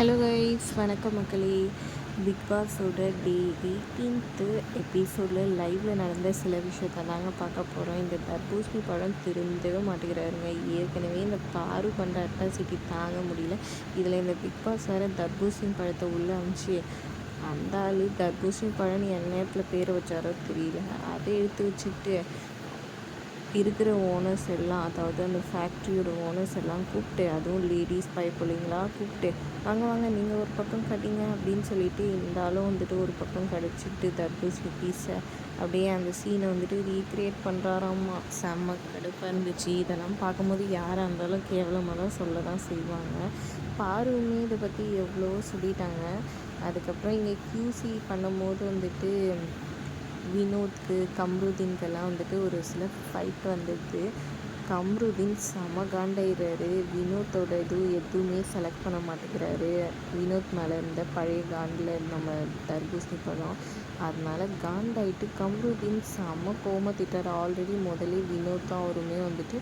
Hello guys வணக்கம் மக்களே. Big பாஸோட டே eighteenth எபிசோடில் லைவில் நடந்த சில விஷயத்தை தாங்க பார்க்க போகிறோம் இந்த தர்பூசணி பழம் திருந்தவே மாட்டேங்கிறாருங்க. ஏற்கனவே இந்த பாரு பண்ணுற அட்டாசிட்டி தாங்க முடியல. இதில் இந்த பிக் பாஸ் வேறு தர்பூசணி பழத்தை உள்ளே அமிச்சு அந்த ஆள் தர்பூசணி பழம் என் நேரத்தில் பேரை வச்சாரோ தெரியல. அதை எடுத்து வச்சுட்டு இருக்கிற ஓனர்ஸ் எல்லாம் அதாவது அந்த ஃபேக்ட்ரியோட ஓனர்ஸ் எல்லாம் கூப்பிட்டு அதுவும் லேடிஸ் பைப்பிள்ளைங்களா கூப்பிட்டு வாங்க வாங்க நீங்கள் ஒரு பக்கம் கட்டிங்க அப்படின்னு சொல்லிட்டு இருந்தாலும் வந்துட்டு ஒரு பக்கம் கடிச்சிட்டு தர்பூசணி பீஸை அப்படியே அந்த சீனை வந்துட்டு ரீக்ரியேட் பண்ணுறாராம்மா செம்ம கடுப்பாக இருந்துச்சு. இதெல்லாம் பார்க்கும்போது யாராக இருந்தாலும் கேவலமாக தான் சொல்ல தான் செய்வாங்க. பாருமே இதை பற்றி எவ்வளோ சொல்லிட்டாங்க. அதுக்கப்புறம் இங்கே க்யூசி பண்ணும்போது வந்துட்டு வினோத்க்கு கம்ருதீன்கெல்லாம் வந்துட்டு ஒரு சில ஃபைட் வந்துடுது. கம்ருதீன் செம காண்டாயிடுறாரு வினோத்தோட இது எதுவுமே செலக்ட் பண்ண மாட்டேங்கிறாரு. வினோத் மேலே இருந்த பழைய காண்டில் நம்ம தர்பூசணி பழம் அதனால காண்டாயிட்டு கம்ருதீன் செம்ம கோமத்திட்டார் ஆல்ரெடி முதலே வினோத் அவருமே வந்துட்டு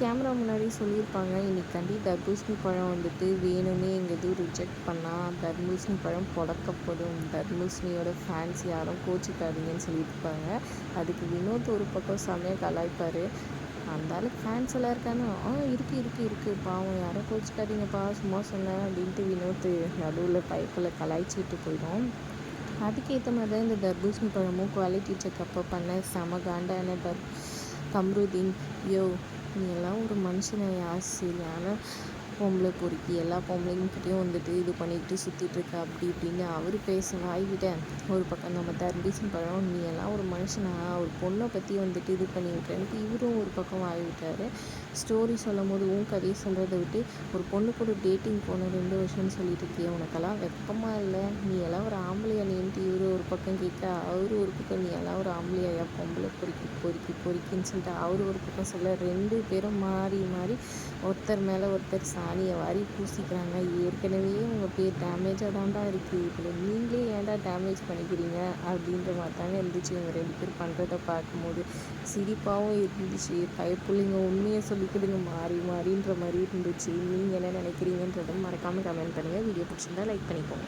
கேமரா முன்னாடி சொல்லியிருப்பாங்க இன்னைக்கு கண்டி தர்பூசணி பழம் வந்துட்டு வேணும்னே எங்கள் எதுவும் ரிஜெக்ட் பண்ணால் தர்பூசணி பழம் புடக்கப்படும். தர்பூசணியோட ஃபேன்ஸ் யாரும் கோச்சிக்காதீங்கன்னு சொல்லியிருப்பாங்க. அதுக்கு வினோத் ஒரு பக்கம் செமையாக கலாய்ப்பார். அந்த ஃபேன்ஸ் எல்லாம் இருக்காங்க. ஆ இருக்குது இருக்குது இருக்குது பாவம் யாரும் கோச்சிக்காதீங்கப்பா சும்மா சொன்னேன் அப்படின்ட்டு வினோத் நடுவில் பைப்பில் கலாய்ச்சிட்டு போயிடும். அதுக்கேற்ற மாதிரி தான் இந்த தர்பூசணி பழமும் குவாலிட்டி செக்கப்போ பண்ண செம காண்டான தர் கம்ருதீன். யோ நீ எல்லாம் ஒரு மனுஷனையா சரியான பொம்பளை பொறுக்கி எல்லா பொம்பளைங்கிட்டையும் வந்துட்டு இது பண்ணிக்கிட்டு சுற்றிட்டுருக்க அப்படி இப்படின்னு அவர் பேச வாய்விட ஒரு பக்கம் நம்ம தர்பீசன் பழம் நீ எல்லாம் ஒரு மனுஷனா? ஒரு பொண்ணை பற்றி வந்துட்டு இது பண்ணி விட்டேன்ட்டு இவரும் ஒரு பக்கம் வாய்விட்டார். ஸ்டோரி சொல்லும் போது உன் கதையை சொல்கிறத விட்டு ஒரு பொண்ணு கூட டேட்டிங் போன ரெண்டு வருஷம்னு சொல்லிட்டு இருக்கிய உனக்கெல்லாம் வெப்பமாக இல்லை? நீ எல்லாம் ஒரு ஆம்பளையா நீன்ட்டு இவர் ஒரு பக்கம் கேட்க அவர் ஒரு பக்கம் நீ எல்லாம் ஒரு ஆம்பளையா பொம்பளை பொறுக்கி பொறுக்கி பொறுக்கின்னு சொல்லிட்டு அவர் ஒரு பக்கம் சொல்ல ரெண்டு பேரும் மாறி மாறி ஒருத்தர் மேலே ஒருத்தர் சா சாணியை வாரி பூசிக்கிறாங்க. ஏற்கனவே உங்கள் பேர் டேமேஜாக தான்டா இருக்குது இதில் நீங்களே ஏன்டா டேமேஜ் பண்ணிக்கிறீங்க? அப்படின்ற மாதிரி தாங்க இருந்துச்சு. இவங்க ரெண்டு பேர் பண்ணுறத பார்க்கும்போது சிரிப்பாகவும் இருந்துச்சு. பயப்புள்ளைங்க உண்மையை சொல்லிக்கிடுங்க. மாறி மாறின்ற மாதிரி இருந்துச்சு. நீங்கள் என்ன நினைக்கிறீங்கன்றதை மறக்காமல் கமெண்ட் பண்ணுங்கள் வீடியோ பிடிச்சிருந்தா லைக் பண்ணிக்கோங்க.